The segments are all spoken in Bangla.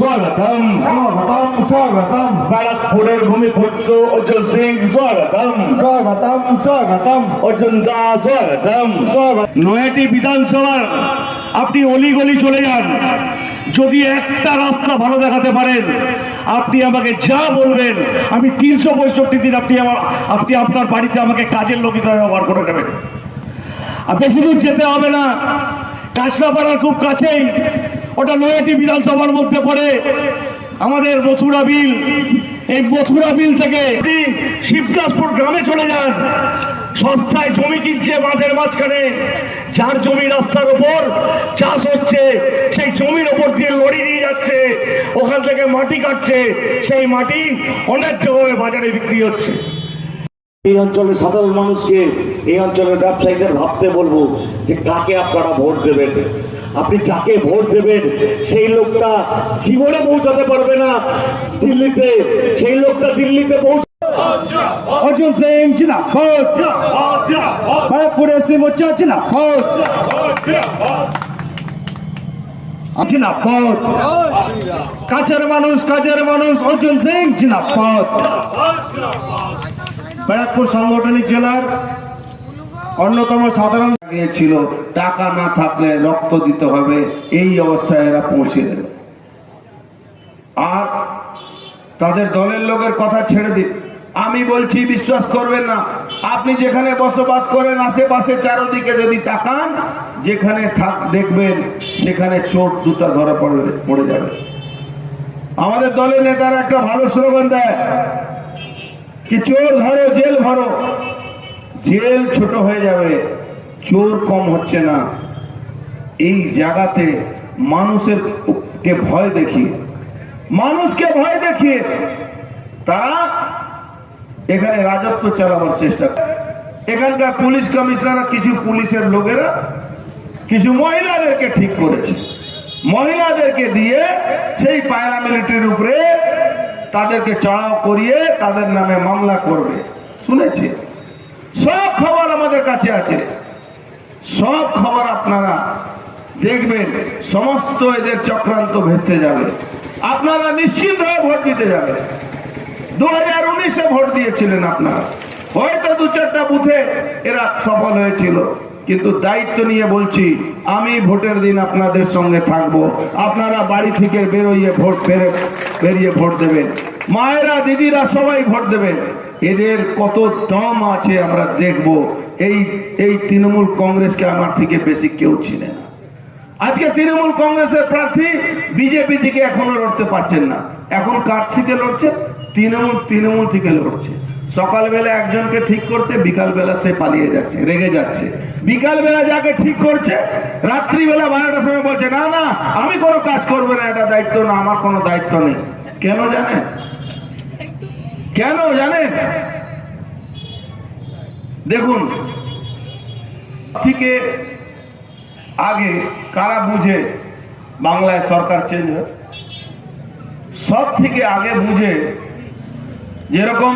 স্বাগতম স্বাগতম স্বাগতম। ব্যারাকপুরের ভূমিপুত্র অর্জুন সিং স্বাগতম। স্বাগতম স্বাগতম। অর্জুন দা স্বাগতম। স্বাগত নয়াটি বিধানসভার আপনি অলিগলি চলে যান। যদি একটা রাস্তা ভালো দেখাতে পারেন আপনি আমাকে যা বলবেন আমি তিনশো পঁয়ষট্টি দিন আপনি আমার আপনি আপনার বাড়িতে আমাকে কাজের লোক হিসাবে ব্যবহার করে নেবেন আর বেশি দূর যেতে হবে না কাঁচরাপাড়ার খুব কাছেই ওটা নয়াটি বিধানসভার মধ্যে পড়ে। আমাদের মথুরা বিল, এই মথুরা বিল থেকে শিবদাসপুর গ্রামে চলে যান। সস্তায় জমি কিনছে মাঠের মাঝখানে। যার জমি রাস্তার ওপর চাষ হচ্ছে, সেই জমির ওপর দিয়ে লড়ি নিয়ে যাচ্ছে। ওখান থেকে মাটি কাটছে। সেই মাটি অনেক ভাবে বাজারে বিক্রি হচ্ছে। এই অঞ্চলের সাধারণ মানুষকে, এই অঞ্চলের ব্যবসায়ীদের ভাবতে বলব যে কাকে আপনারা ভোট দেবেন? আপনি যাকে ভোট দেবেন, সেই লোকটা জীবনে পৌঁছাতে পারবে না দিল্লিতে। সেই লোকটা দিল্লিতে পৌঁছ অর্জুন সিং, জিন্দাবাদ। জিন্দাবাদ। কাছের মানুষ, কাজের মানুষ, অর্জুন সিং, জিন্দাবাদ। ব্যারাকপুর সাংগঠনিক জেলার অন্যতম সাধারণ ছিল, টাকা না থাকলে রক্ত দিতে হবে, এই অবস্থায় এরা পৌঁছে দেবে আর তাদের দলের লোকের কথা ছেড়ে দিন। আমি বলছি, বিশ্বাস করবেন না। আপনি যেখানে বসবাস করেন, আশেপাশে চারদিকে যদি তাকান, যেখানে থাক, দেখবেন সেখানে চোট দুটা ধরা পড়বে পড়ে যাবে। আমাদের দলের নেতারা একটা ভালো স্লোগান দেয়, কি চোর ধরো, জেল ভরো। জেল ছোট হয়ে যাবে, চোর কম হচ্ছে না। এই জায়গাতে মানুষের কে ভয় দেখিয়ে, মানুষকে ভয় দেখিয়ে তারা এখানে রাজত্ব চালাবার চেষ্টা করে। এখানকার পুলিশ কমিশনার কিছু পুলিশের লোকেরা, কিছু মহিলাদেরকে ঠিক করেছে। মহিলাদেরকে দিয়ে সেই পায়রা মিলিটারির উপরে তাদেরকে চড়াও করিয়ে তাদের নামে মামলা করবে। শুনেছি। সব খবর আমাদের কাছে আছে। সব খবর আপনারা দেখবেন, সমস্ত এদের চক্রান্ত ভেস্তে যাবে। আপনারা নিশ্চিত হয়ে ভোট দিতে যাবেন। দু হাজার উনিশে ভোট দিয়েছিলেন আপনারা। হয়তো দু চারটা বুথে এরা সফল হয়েছিল। কিন্তু দায়িত্ব নিয়ে বলছি, আমি ভোটের দিন আপনাদের সঙ্গে থাকব। আপনারা বাড়ি থেকে বেরোইয়ে ভোট বেরে বেরিয়ে ভোট দেবেন। মায়েরা, দিদিরা সবাই ভোট দেবেন এদের কত দম আছে আমরা দেখব। এই এই তৃণমূল কংগ্রেসকে আমার থেকে বেশি কেউ চিনে না। আজকে তৃণমূল কংগ্রেসের প্রার্থী বিজেপি থেকে এখনও লড়তে পারছেন না। এখন কার থেকে লড়ছে? তৃণমূল তৃণমূল থেকে লড়ছে। সকালবেলা একজনকে ঠিক করছে, বিকালবেলা সে পালিয়ে যাচ্ছে, রেগে যাচ্ছে। বিকালবেলা যাকে ঠিক করছে, রাত্রিবেলা বারোটার সময় বলছে, না না, আমি কোনো কাজ করব না, এটা দায়িত্ব না, আমার কোনো দায়িত্ব নেই। কেন জানেন? কেন জানেন? দেখুন থেকে আগে কারা বুঝে বাংলায় সরকার চেঞ্জ হয়? সব থেকে আগে বুঝে যেরকম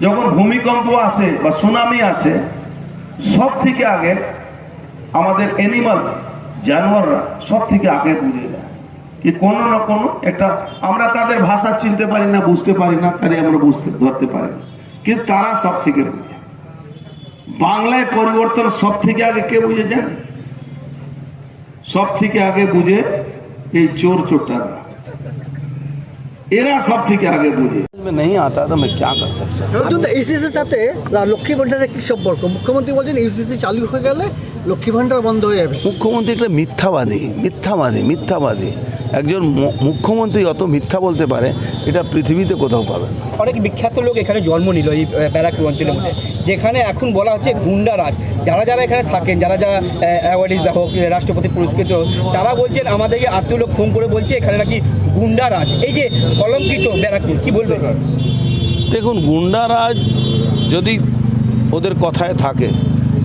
যখন ভূমিকম্প আসে বা সুনামি আসে, সব থেকে আগে আমাদের অ্যানিমাল জানোয়াররা সব থেকে আগে বুঝে যায় কি কোনো না কোনো একটা আমরা তাদের ভাষা চিনতে পারি না, বুঝতে পারি না তাই আমরা বুঝতে ধরতে পারি না। কিন্তু তারা সব থেকে বুঝে। বাংলায় পরিবর্তন সব থেকে আগে কে বুঝে জানে? সব থেকে আগে বুঝে এই চোর চোরটারা। এরা সব থেকে আগে বুঝে। নেই আতা তো আমি ক্যা কর সকতা ইউসিসির সাথে লক্ষ্মী ভান্ডারের কি সম্পর্ক মুখ্যমন্ত্রী বলছেন ইউসিসি চালু হয়ে গেলে লক্ষ্মী ভান্ডার বন্ধ হয়ে যাবে মুখ্যমন্ত্রী এটা মিথ্যাবাদী মিথ্যাবাদী মিথ্যাবাদী একজন মুখ্যমন্ত্রী অত মিথ্যা বলতে পারে এটা পৃথিবীতে কোথাও পাবে অনেক বিখ্যাত লোক এখানে জন্ম নিল এই ব্যারাকপুর অঞ্চলের মধ্যে যেখানে এখন বলা হচ্ছে গুন্ডারাজ যারা যারা এখানে থাকেন যারা যারা অ্যাওয়ার্ডিজ হোক রাষ্ট্রপতি পুরস্কৃত হোক, তারা বলছেন আমাদেরকে আত্মীয় লোক ফোন করে বলছে এখানে নাকি গুন্ডারাজ এই যে কলঙ্কিত ব্যারাকপুর কি বলবেন? দেখুন গুন্ডারাজ যদি ওদের কথায় থাকে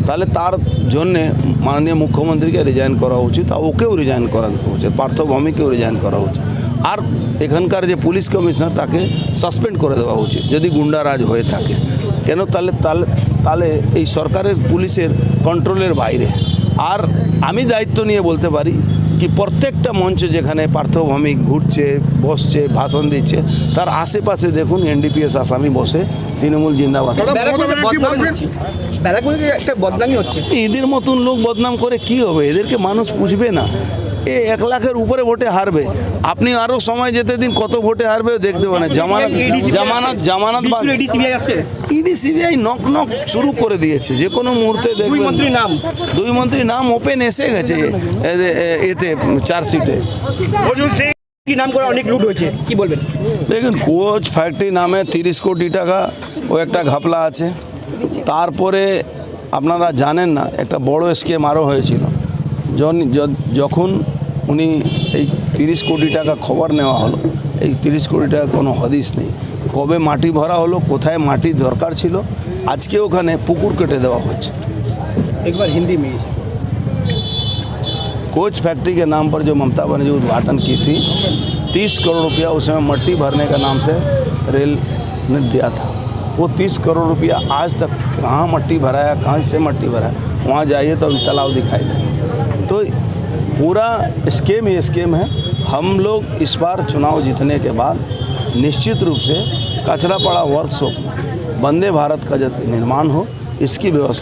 তাহলে তার জন্যে মাননীয় মুখ্যমন্ত্রীকে রিজাইন করা উচিত আর ওকেও রিজাইন করা উচিত পার্থভূমিকেও রিজাইন করা উচিত। আর এখানকার যে পুলিশ কমিশনার তাকে সাসপেন্ড করে দেওয়া উচিত যদি গুন্ডারাজ হয়ে থাকে। কেন তাহলে তাহলে তাহলে এই সরকারের পুলিশের কন্ট্রোলের বাইরে? আর আমি দায়িত্ব নিয়ে বলতে পারি কি প্রত্যেকটা মঞ্চে যেখানে পার্থভৌমিক ঘুরছে বসছে ভাষণ দিচ্ছে তার আশেপাশে দেখুন এনডিপিএস আসামি বসে তৃণমূল জিন্দাবাদ। এদের মতন লোক বদনাম করে কি হবে? এদেরকে মানুষ বুঝবে না। এ এক লাখের উপরে ভোটে হারবে। আপনি আরও সময় যেতে দিন কত ভোটে হারবে দেখতে পাবেন। জামানত জামানত জামানত ইডি সিবিআই নক নক শুরু করে দিয়েছে যে কোনো মুহূর্তে দুই মন্ত্রীর নাম। দুই মন্ত্রীর নাম ওপেন এসে গেছে এতে চার্জশিটে কি নাম করে অনেক লুট হয়েছে কি বলবেন? দেখুন কোচ ফ্যাক্টরি নামে তিরিশ কোটি টাকা ও একটা ঘাপলা আছে। তারপরে আপনারা জানেন না একটা বড় স্কেম আরও হয়েছিল। যখন উনি এই তিরিশ কোটি টাকা খবর নেওয়া হলো এই তিরিশ কোটি টাকা কোনো হদিস নেই কবে মাটি ভরা হলো কোথায় মাটি দরকার ছিল আজকে ওখানে পুকুর কেটে দেওয়া হচ্ছে একবার হিন্দি মে कोच फैक्ट्री के नाम पर जो ममता बनर्जी उद्घाटन की थी तीस करोड़ रुपया उसमें मट्टी भरने का नाम से रेल ने दिया था वो तीस करोड़ रुपया आज तक कहाँ मट्टी भराया कहाँ से मट्टी भराया वहाँ जाइए तो अभी तालाब दिखाई दे तो पूरा स्कीम ये स्कीम है हम लोग इस बार चुनाव जीतने के बाद निश्चित रूप से कचरा पड़ा वर्कशॉप वंदे भारत का निर्माण हो, इसकी व्यवस्था